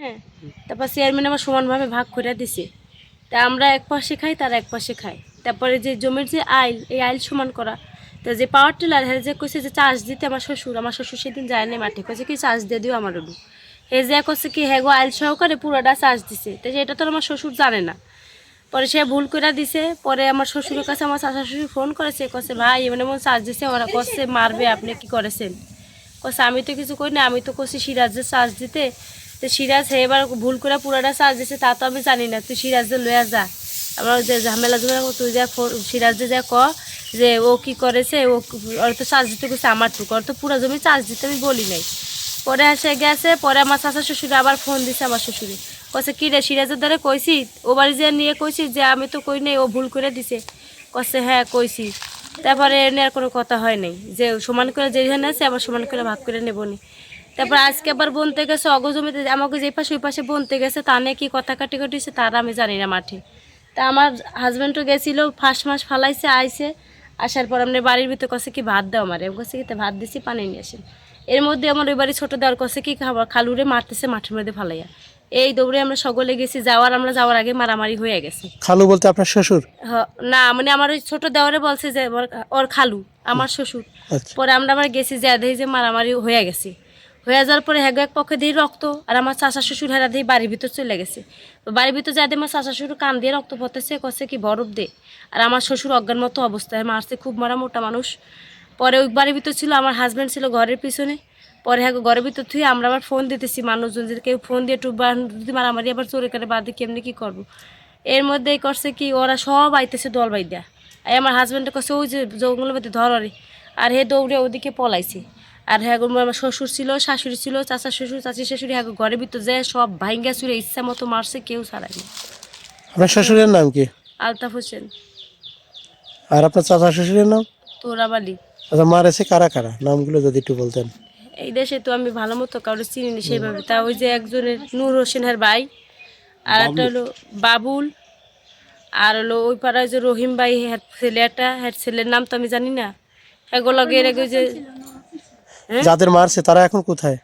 হ্যাঁ। তারপর চেয়ারম্যান আমার সমানভাবে ভাগ করে দিছে। তা আমরা এক পাশে খাই তারা এক পাশে খাই তারপরে যে জমির যে আইল এই আইল সমান করা। তো যে পাওয়ার টিলার হ্যাঁ যে কইছে যে চার্জ দিতে আমার শ্বশুর আমার শ্বশুর সেদিন যায় না মাঠে। কইছে কি চার্জ দিয়ে দিও আমার ওডু হে যে কইছে কি হ্যাঁ গো আইল সহকারে পুরোটা চার্জ দিছে। তো সেটা তো আমার শ্বশুর জানে না। পরে সে ভুল করে দিছে। পরে আমার শ্বশুরের কাছে আমার শাশা শ্বশুর ফোন করেছে। কছে ভাই এমন এমন চার্জ দিছে ওরা কছে মারবে আপনি কি করেছেন? কছে আমি তো কিছু করি না আমি তো কছি সিরাজের চার্জ দিতে। তো সিরাজ হে, এবার ভুল করে পুরাটা দিছে, তা তো আমি জানি না। তুই সিরাজে লয়ে যা। আমার যে ঝামেলা ঝামেলা তুই যা সিরাজে যা ক, যে ও কি করেছে, ও ওর তো চার্জ দিতে গেছে আমার টুকু ওর তো পুরো জমি চার্জ দিতে আমি বলি নাই। পরে এসে গেছে, পরে আমার চাচা শ্বশুরে আবার ফোন দিছে আমার শ্বশুরে। কছে কি রে, সিরাজের দ্বারা কইছি? ও বাড়ি যে নিয়ে কইছি যে আমি তো কই নাই, ও ভুল করে দিছে। কছে হ্যাঁ কইছি। তারপরে এনে আর কোনো কথা হয় নাই। যে সমান করে যেখানে আছে, আবার সমান করে ভাগ করে নেবনি তারপর আজকে আবার বনতে গেছে অগ জমিতে আমাকে যে পাশে ওই পাশে বনতে গেছে তা নিয়ে কি কথা কাটি কাটিছে তারা আমি জানি না মাঠে। তা আমার হাজব্যান্ডও গেছিল ফার্স্ট মাস ফালাইছে আইছে আসার পর আপনার বাড়ির ভিতরে কষে কি ভাত দাও আমার? আমি কছে কি ভাত দিছি পানি নিয়ে আসেন। এর মধ্যে আমার ওই বাড়ি ছোটো দেওয়ার কছে কি খাবার খালুরে মারতেছে মাঠের মধ্যে ফালাইয়া। এই দৌড়ে আমরা সকলে গেছি যাওয়ার আমরা যাওয়ার আগে মারামারি হয়ে গেছে। খালু বলতে আপনার শ্বশুর? না মানে আমার ওই ছোট দেওয়ারে বলছে যে ওর- ওর খালু আমার শ্বশুর। আচ্ছা। পরে আমরা আবার গেছি যে দেখি যে মারামারি হয়ে গেছে। হয়ে যাওয়ার পরে হ্যাগো এক পক্ষে দিয়ে রক্ত, আর আমার চাচা শ্বশুর হেরা দিয়ে বাড়ির ভিতর চলে গেছে। তো বাড়ির ভিতর যা দিয়ে আমার চাচা শ্বশুর কান দিয়ে রক্ত পড়তেছে কছে কি বরফ দে। আর আমার শ্বশুর অজ্ঞান মতো অবস্থায় মারছে, খুব মারা মোটা মানুষ। পরে ওই বাড়ির ভিতর ছিল, আমার হাজব্যান্ড ছিল ঘরের পিছনে। পরে হ্যাঁ ঘরের ভিতর থেকে আমরা আবার ফোন দিতেছি মানুষজন যদি কেউ ফোন দিয়ে বা- যদি মারামারি আবার চোরে করে বাদ দিয়ে কেমনি কী করব? এর মধ্যেই করছে কি, ওরা সব আইতেছে দল বাইদা আমার হাজব্যান্ডের কাছে ওই যে জঙ্গলের মধ্যে ধরে আর হে দৌড়ে ওদিকে পলাইছে। আর হ্যাঁ আমার শ্বশুর ছিল শাশুড়ি ছিল চাচা শ্বশুর চাচি শাশুড়ি হ্যাঁ ঘরের ভিতর যে সব ভাইঙ্গা চুরে ইচ্ছা মতো মারছে কেউ ছাড়ায়নি আপনার শ্বশুরের নাম কি? আলতাফ হোসেন। আর আপনার চাচা শ্বশুরের নাম? তোরাবালি আচ্ছা মারেছে কারা কারা? নামগুলো যদি একটু বলতেন। এই দেশে তো আমি ভালো মতো কারও চিনি না সেইভাবে তা ওই যে একজনের নূর হোসেনের ভাই আর একটা হলো বাবুল আর হলো ওই পাড়ায় যে রহিম ভাই হ্যাঁ ছেলে একটা হ্যাঁ ছেলের নাম তো আমি জানি না। এগুলো এর আগে ওই যে হ্যাঁ? যাদের মারছে তারা এখন কোথায়?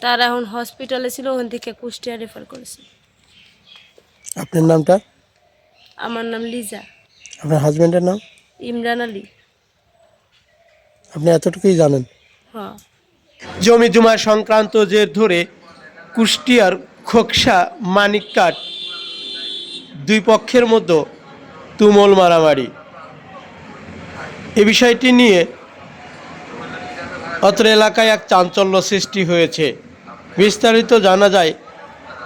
তারা এখন হসপিটালে ছিল ওখান থেকে কুষ্টিয়া রেফার করেছে। আপনার নামটা? আমার নাম লিজা। আপনার হাজবেন্ডের নাম? ইমরান আলী। আপনি এতটুকুই জানেন? হ্যাঁ। জমি জমা সংক্রান্ত জের ধরে কুষ্টিয়ার খোকসা মানিককাট দুই পক্ষের মধ্যে তুমল মারামারি। এ বিষয়টি নিয়ে অত্র এলাকায় এক চাঞ্চল্য সৃষ্টি হয়েছে। বিস্তারিত জানা যায়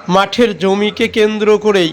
মাঠের জমিকে কেন্দ্র করেই